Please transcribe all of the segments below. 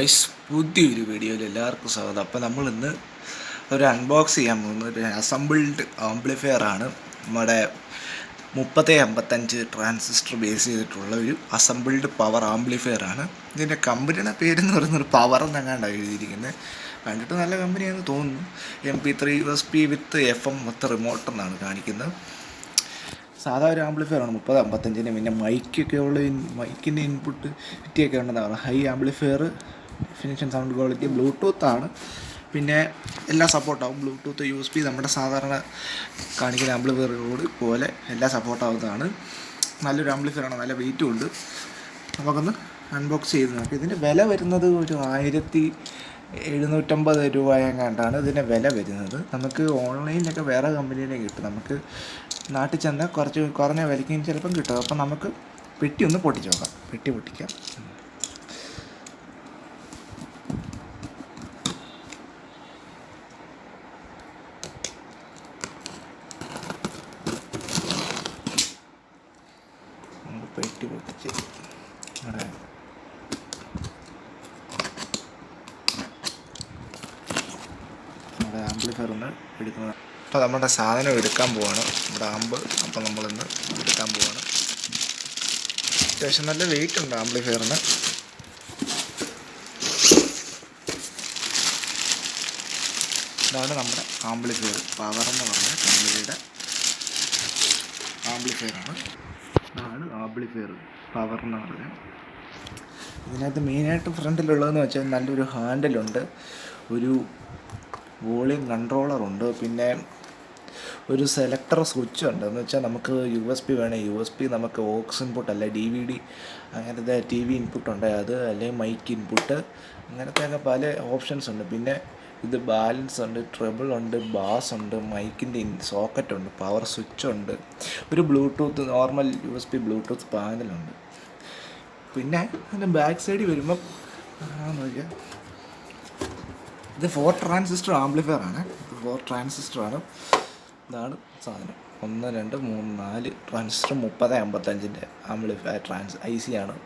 Guys പുതിയൊരു വീഡിയോയിൽ എല്ലാവർക്കും സ്വാഗതം. അപ്പോൾ നമ്മൾ ഇന്ന് ഒരു അൺബോക്സ് ചെയ്യാൻ പോകുന്ന ഒരു അസംബിൾഡ് ആംപ്ലിഫയർ ആണ്. നമ്മുടെ മുപ്പത്തി അമ്പത്തഞ്ച് ട്രാൻസിസ്റ്റർ ബേസ് ചെയ്തിട്ടുള്ള ഒരു അസംബിൾഡ് പവർ ആംപ്ലിഫയർ ആണ്. ഇതിന്റെ കമ്പനിയുടെ പേരെന്ന് പറയുന്നൊരു പവർ എന്നങ്ങാണ്ടാണ് എഴുതിയിരിക്കുന്നത്. കണ്ടിട്ട് നല്ല കമ്പനിയാണെന്ന് തോന്നുന്നു. M P three U S B with F M with remote എന്നാണ് കാണിക്കുന്നത്. സാധാ ഒരു ആംപ്ലിഫയർ ആണ് മുപ്പത് അമ്പത്തഞ്ചിന്. പിന്നെ മൈക്കൊക്കെ ഉള്ള മൈക്കിന്റെ ഇൻപുട്ട് കിട്ടിയൊക്കെ ഉണ്ടെന്നാണ് ഹൈ ആംപ്ലിഫയർ ഫിനിഷൻ സൗണ്ട് ക്വാളിറ്റി ബ്ലൂടൂത്ത് ആണ്. പിന്നെ എല്ലാ സപ്പോർട്ടാവും ബ്ലൂടൂത്ത് യു എസ് പി നമ്മുടെ സാധാരണ കാണിക്കുന്ന ആംപ്ലിഫയറുകളോട് പോലെ എല്ലാ സപ്പോർട്ടാവുന്നതാണ് നല്ലൊരു ആംപ്ലിഫയറാണ് നല്ല വെയിറ്റും ഉണ്ട്. നമുക്കൊന്ന് അൺബോക്സ് ചെയ്ത് നോക്കാം. ഇതിന്റെ വില വരുന്നത് ഒരു ആയിരത്തി എഴുന്നൂറ്റമ്പത് രൂപ എങ്ങാണ്ടാണ് ഇതിന്റെ വില വരുന്നത്. നമുക്ക് ഓൺലൈനിലൊക്കെ വേറെ കമ്പനിയിലേക്ക് കിട്ടും. നമുക്ക് നാട്ടിൽ ചെന്നാൽ കുറച്ച് കുറഞ്ഞ വിലയ്ക്കും ചിലപ്പം കിട്ടും. അപ്പം നമുക്ക് പെട്ടി ഒന്ന് പൊട്ടിച്ച് നോക്കാം. പെട്ടി പൊട്ടിക്കാം. പെട്ടി പൊട്ടിച്ച്. ഇവിടെ നമ്മുടെ ആംപ്ലിഫയർ ഒന്ന് എടുക്കുന്നത്. അപ്പോൾ നമ്മുടെ സാധനം എടുക്കാൻ പോവാണ്. നമ്മുടെ ആമ്പ് അപ്പോൾ നമ്മളിന്ന് എടുക്കാൻ പോവാണ്. അത്യാവശ്യം നല്ല വെയിറ്റ് ഉണ്ട് ആംപ്ലിഫയറിന് ഇതാണ് നമ്മുടെ ആംപ്ലിഫയർ പവർ എന്ന് പറഞ്ഞ കമ്പനിയുടെ ആംപ്ലിഫയറാണ് ഇതാണ് ആംപ്ലിഫയർ എന്ന് പറയുന്നത്. ഇതിനകത്ത് മെയിനായിട്ട് ഫ്രണ്ടിലുള്ളതെന്ന് വെച്ചാൽ നല്ലൊരു ഹാൻഡിലുണ്ട്. ഒരു വോളിയം കൺട്രോളറുണ്ട്. പിന്നെ ഒരു സെലക്ടർ സ്വിച്ച് ഉണ്ട് എന്ന് വെച്ചാൽ നമുക്ക് യു എസ് പി വേണേൽ യു എസ് പി നമുക്ക് ഓക്സ് ഇൻപുട്ട് അല്ലെ ഡി വി ഡി അങ്ങനത്തെ ടി വി ഇൻപുട്ട് ഉണ്ട്. അത് അല്ലെങ്കിൽ മൈക്ക് ഇൻപുട്ട്. അങ്ങനത്തെ ഒക്കെ പല ഓപ്ഷൻസ് ഉണ്ട്. പിന്നെ ഇത് ബാലൻസ് ഉണ്ട് ട്രിബിൾ ഉണ്ട് ബാസ് ഉണ്ട് മൈക്കിന്റെ സോക്കറ്റ് ഉണ്ട് പവർ സ്വിച്ച് ഉണ്ട്. ഒരു bluetooth normal U S B bluetooth പാനലുണ്ട് പിന്നെ അതിന്റെ ബാക്ക് സൈഡിൽ വരുമ്പം ഇത് ഫോർ ട്രാൻസിസ്റ്റർ ആംപ്ലിഫയർ ആണ്. ഫോർ ട്രാൻസിസ്റ്റർ ആണ്. ഇതാണ് സാധനം. ഒന്ന് രണ്ട് മൂന്ന് നാല് ട്രാൻസിസ്റ്റർ മുപ്പത് അമ്പത്തഞ്ചിന്റെ ആംപ്ലിഫയർ ട്രാൻസ് ഐ സി ആണ്.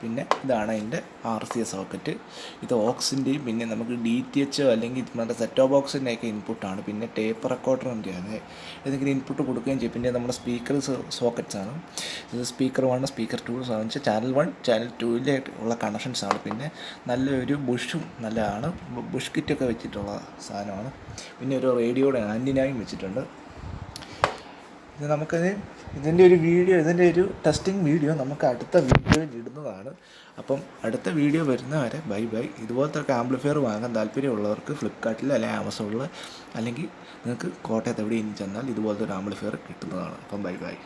പിന്നെ ഇതാണ് അതിന്റെ ആർ സി എസ് സോക്കറ്റ്. ഇത് ഓക്സിന്റെയും പിന്നെ നമുക്ക് ഡി ടി എച്ച് അല്ലെങ്കിൽ നമ്മുടെ സെറ്റോ ബോക്സിന്റെ ഒക്കെ ഇൻപുട്ടാണ് പിന്നെ ടേപ്പ് റെക്കോർഡറിന്റെ അതെ. ഏതെങ്കിലും ഇൻപുട്ട് കൊടുക്കുകയും ചെയ്യും. പിന്നെ നമ്മുടെ സ്പീക്കർ സോക്കറ്റ്സ് ആണ്. ഇത് സ്പീക്കർ വൺ സ്പീക്കർ ടു സാധനം ചാനൽ വൺ ചാനൽ ടൂവിലെ ഉള്ള കണക്ഷൻസ് ആണ്. പിന്നെ നല്ലൊരു ബുഷും നല്ലതാണ്. ബുഷ് കിറ്റൊക്കെ വെച്ചിട്ടുള്ള സാധനമാണ്. പിന്നെ ഒരു റേഡിയോയുടെ ആന്റിനായും വെച്ചിട്ടുണ്ട്. ഇത് നമുക്കത് ഇതിന്റെ ഒരു വീഡിയോ ഇതിന്റെ ഒരു ടെസ്റ്റിംഗ് വീഡിയോ നമുക്ക് അടുത്ത വീഡിയോയിൽ ഇടുന്നതാണ്. അപ്പം അടുത്ത വീഡിയോ വരുന്നവരെ ബൈ ബൈ. ഇതുപോലത്തെ ഒക്കെ ആംപ്ലിഫയർ വാങ്ങാൻ താല്പര്യമുള്ളവർക്ക് ഫ്ലിപ്കാർട്ടിൽ അല്ലെങ്കിൽ ആമസോണിൽ അല്ലെങ്കിൽ നിങ്ങൾക്ക് കോട്ടയത്ത് എവിടെയെങ്കിലും ചെന്നാൽ ഇതുപോലത്തെ ഒരു ആംപ്ലിഫയർ കിട്ടുന്നതാണ്. അപ്പം ബൈ ബൈ.